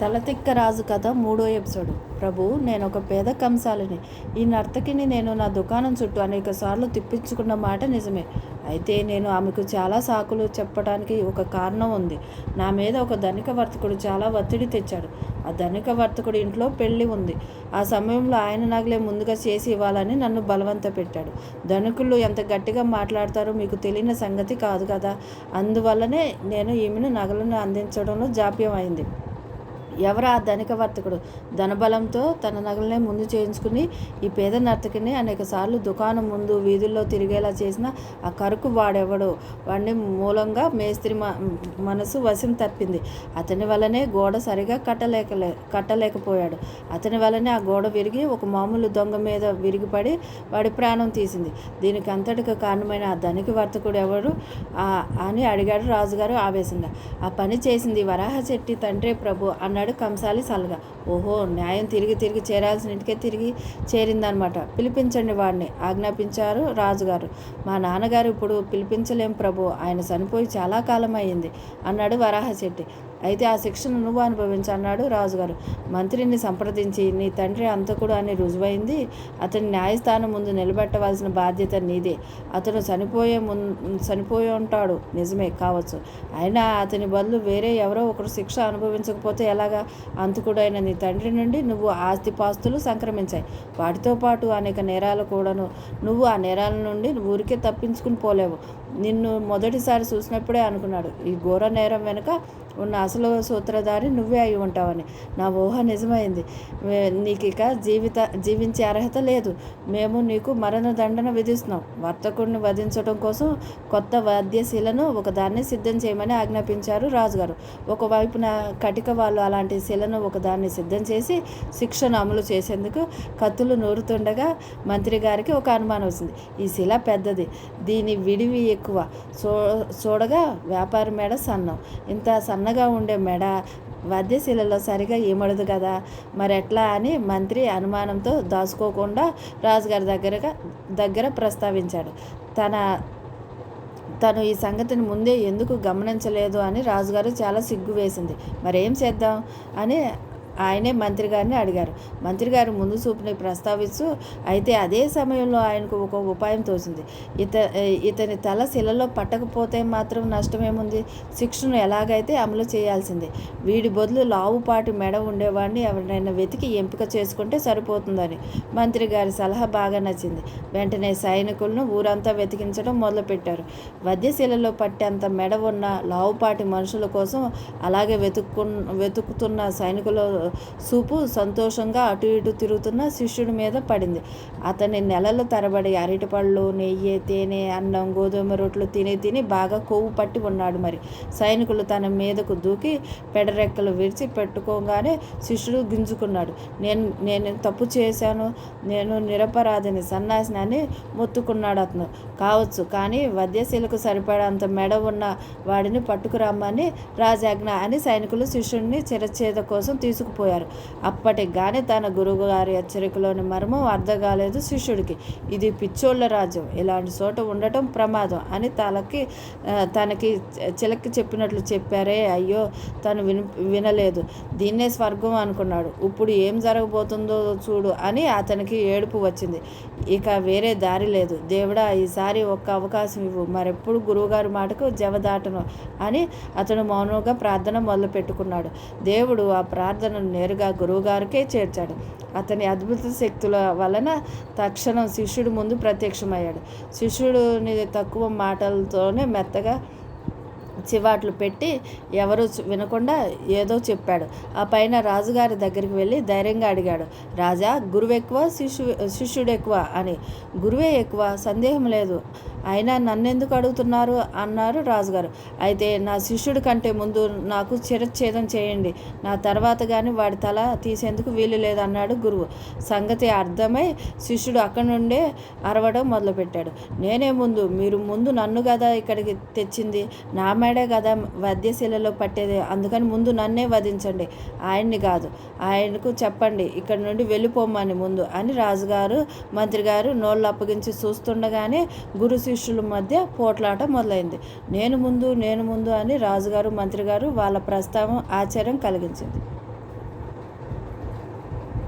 తలతిక్క రాజు కథ మూడో ఎపిసోడ్. ప్రభు నేను ఒక పేద కంసాలిని. ఈ నర్తకిని నేను నా దుకాణం చుట్టూ అనేక సార్లు తిప్పించుకున్న మాట నిజమే. అయితే నేను ఆమెకు చాలా సాకులు చెప్పడానికి ఒక కారణం ఉంది. నా మీద ఒక ధనిక వర్తకుడు చాలా ఒత్తిడి తెచ్చాడు. ఆ ధనిక వర్తకుడు ఇంట్లో పెళ్ళి ఉంది. ఆ సమయంలో ఆయన నగలే ముందుగా చేసి ఇవ్వాలని నన్ను బలవంత పెట్టాడు. ధనికులు ఎంత గట్టిగా మాట్లాడతారో మీకు తెలియని సంగతి కాదు కదా. అందువల్లనే నేను ఈమెను నగలను అందించడంలో జాప్యం అయింది. ఎవరు ఆ ధనిక వర్తకుడు ధనబలంతో తన నగలనే ముందు చేయించుకుని ఈ పేద నర్తకిని అనేక సార్లు దుకాణం ముందు వీధుల్లో తిరిగేలా చేసిన ఆ కరుకు వాడెవడు? వాడిని మూలంగా మేస్త్రి మ- మనసు వశం తప్పింది. అతని వల్లనే గోడ సరిగా కట్టలేకలే కట్టలేకపోయాడు. అతని వల్లనే ఆ గోడ విరిగి ఒక మామూలు దొంగ మీద విరిగిపడి వాడి ప్రాణం తీసింది. దీనికి అంతటికి కారణమైన ఆ ధనిక వర్తకుడు ఎవరు అని అడిగాడు రాజుగారు ఆవేశంగా. ఆ పని చేసింది వరాహ చెట్టి తండ్రి ప్రభు అన్నాడు కంసాలి సల్గా. ఓహో న్యాయం తిరిగి తిరిగి చేరాల్సిన ఇంటికే తిరిగి చేరిందనమాట. పిలిపించండి వాడిని ఆజ్ఞాపించారు రాజుగారు. మా నాన్నగారు ఇప్పుడు పిలిపించలేం ప్రభు ఆయన చనిపోయి చాలా కాలం అయింది అన్నాడు వరాహశెట్టి అయితే ఆ శిక్షను నువ్వు అనుభవించు అన్నాడు రాజుగారు. మంత్రిని సంప్రదించి నీ తండ్రి అంతకుడు అని రుజువైంది. అతని న్యాయస్థానం ముందు నిలబెట్టవలసిన బాధ్యత నీదే. అతను చనిపోయే ముం చనిపోయి ఉంటాడు. నిజమే కావచ్చు. అయినా అతని బదులు వేరే ఎవరో ఒకరు శిక్ష అనుభవించకపోతే ఎలాగా? అంతకుడైన నీ తండ్రి నుండి నువ్వు ఆస్తిపాస్తులు సంక్రమించాయి. వాటితో పాటు అనేక నేరాలు కూడాను నువ్వు ఆ నేరాల నుండి ఊరికే తప్పించుకుని పోలేవు. నిన్ను మొదటిసారి చూసినప్పుడే అనుకున్నాడు. ఈ ఘోర నేరం వెనుక ఉన్న అసలు సూత్రధారి నువ్వే అయి ఉంటావని. నా ఊహ నిజమైంది. నీకు ఇక జీవిత జీవించే అర్హత లేదు. మేము నీకు మరణ దండన విధిస్తున్నాం. వర్తకుడిని వధించడం కోసం కొత్త వాద్యశీలను ఒకదాన్ని సిద్ధం చేయమని ఆజ్ఞాపించారు రాజుగారు. ఒకవైపున కటిక వాళ్ళు అలాంటి శిలను ఒకదాన్ని సిద్ధం చేసి శిక్షను అమలు చేసేందుకు కత్తులు నూరుతుండగా మంత్రి గారికి ఒక అనుమానం వచ్చింది. ఈ శిల పెద్దది. దీని విడివి ఎక్కువ. చూ చూడగా వ్యాపారి మెడ సన్నం. ఇంత సన్నగా ఉండే మెడ వాద్యశీలలో సరిగా ఏమడదు కదా? మరి ఎట్లా అని మంత్రి అనుమానంతో దాచుకోకుండా రాజుగారి దగ్గరగా దగ్గర ప్రస్తావించాడు. తన తను ఈ సంగతిని ముందే ఎందుకు గమనించలేదు అని రాజుగారు చాలా సిగ్గు వేసింది మరేం చేద్దాం? అని ఆయనే మంత్రి గారిని అడిగారు. మంత్రి గారు ముందు చూపుని ప్రస్తావిస్తూ అయితే అదే సమయంలో ఆయనకు ఒక ఉపాయం తోచింది. ఇత ఇతని తల శిలలో పట్టకపోతే మాత్రం నష్టమేముంది? శిక్షను ఎలాగైతే అమలు చేయాల్సిందే? వీడి బదులు లావుపాటి మెడ ఉండేవాడిని ఎవరినైనా వెతికి ఎంపిక చేసుకుంటే సరిపోతుందని మంత్రి గారి సలహా బాగా నచ్చింది. వెంటనే సైనికులను ఊరంతా వెతికించడం మొదలుపెట్టారు. వద్యశిలలో పట్టేంత మెడ ఉన్న లావుపాటి మనుషుల కోసం అలాగే వెతుక్కు వెతుకుతున్న సైనికుల చూపు సంతోషంగా అటు ఇటు తిరుగుతున్న శిష్యుడి మీద పడింది. అతని నెలల తరబడి అరటిపళ్ళు నెయ్యి తేనె అన్నం గోధుమ రొట్లు తిని తిని బాగా కొవ్వు పట్టి ఉన్నాడు మరి. సైనికులు తన మీదకు దూకి పెడరెక్కలు విరిచి పెట్టుకోగానే శిష్యుడు గింజుకున్నాడు. నేను నేను తప్పు చేశాను. నేను నిరపరాధిని సన్యాసిని మొత్తుకున్నాడు అతను. కావచ్చు కానీ వద్యశీలకు సరిపడంత మెడ ఉన్న వాడిని పట్టుకురమ్మని రాజాజ్ఞ అని సైనికులు శిష్యుడిని చిరచేద కోసం తీసుకు పోయారు అప్పటికి కానీ తన గురువుగారి హెచ్చరికలోని మర్మం అర్థం కాలేదు శిష్యుడికి. ఇది పిచ్చోళ్ళ రాజ్యం. ఇలాంటి చోట ఉండటం ప్రమాదం అని తనకి తనకి చిలక్కి చెప్పినట్లు చెప్పారే. అయ్యో తను విన వినలేదు. దీన్నే స్వర్గం అనుకున్నాడు. ఇప్పుడు ఏం జరగబోతుందో చూడు అని అతనికి ఏడుపు వచ్చింది. ఇక వేరే దారి లేదు. దేవుడా ఈసారి ఒక్క అవకాశం ఇవ్వు. మరెప్పుడు గురువుగారి మాటకు జవదాటను అని అతను మౌనంగా ప్రార్థన మొదలు పెట్టుకున్నాడు దేవుడు ఆ ప్రార్థనను నేరుగా గురువుగారికే చేర్చాడు. అతని అద్భుత శక్తుల వలన తక్షణం శిష్యుడు ముందు ప్రత్యక్షమయ్యాడు. శిష్యుడిని తక్కువ మాటలతోనే మెత్తగా చివాట్లు పెట్టి ఎవరు వినకుండా ఏదో చెప్పాడు. ఆ పైన రాజుగారి దగ్గరికి వెళ్ళి ధైర్యంగా అడిగాడు. రాజా గురువు ఎక్కువ శిష్యు శిష్యుడు ఎక్కువ అని. గురువే ఎక్కువ సందేహం లేదు. అయినా నన్నెందుకు అడుగుతున్నారు? అన్నారు రాజుగారు. అయితే నా శిష్యుడి కంటే ముందు నాకు చిరచ్ఛేదం చేయండి. నా తర్వాత కానీ వాడి తల తీసేందుకు వీలు లేదన్నాడు గురువు. సంగతి అర్థమై శిష్యుడు అక్కడి నుండే అరవడం మొదలుపెట్టాడు. నేనే ముందు మీరు ముందు నన్ను కదా ఇక్కడికి తెచ్చింది? నా మేడే కదా వద్యశిలలో పట్టేది? అందుకని ముందు నన్నే వధించండి. ఆయన్ని కాదు ఆయనకు చెప్పండి ఇక్కడ నుండి వెళ్ళిపోమని ముందు అని రాజుగారు మంత్రి గారు నోళ్ళు అప్పగించి చూస్తుండగానే గురు శిష్యుల మధ్య పోట్లాట మొదలైంది. నేను ముందు నేను ముందు అని రాజుగారు మంత్రి గారు వాళ్ళ ప్రస్తావం ఆశ్చర్యం కలిగించింది.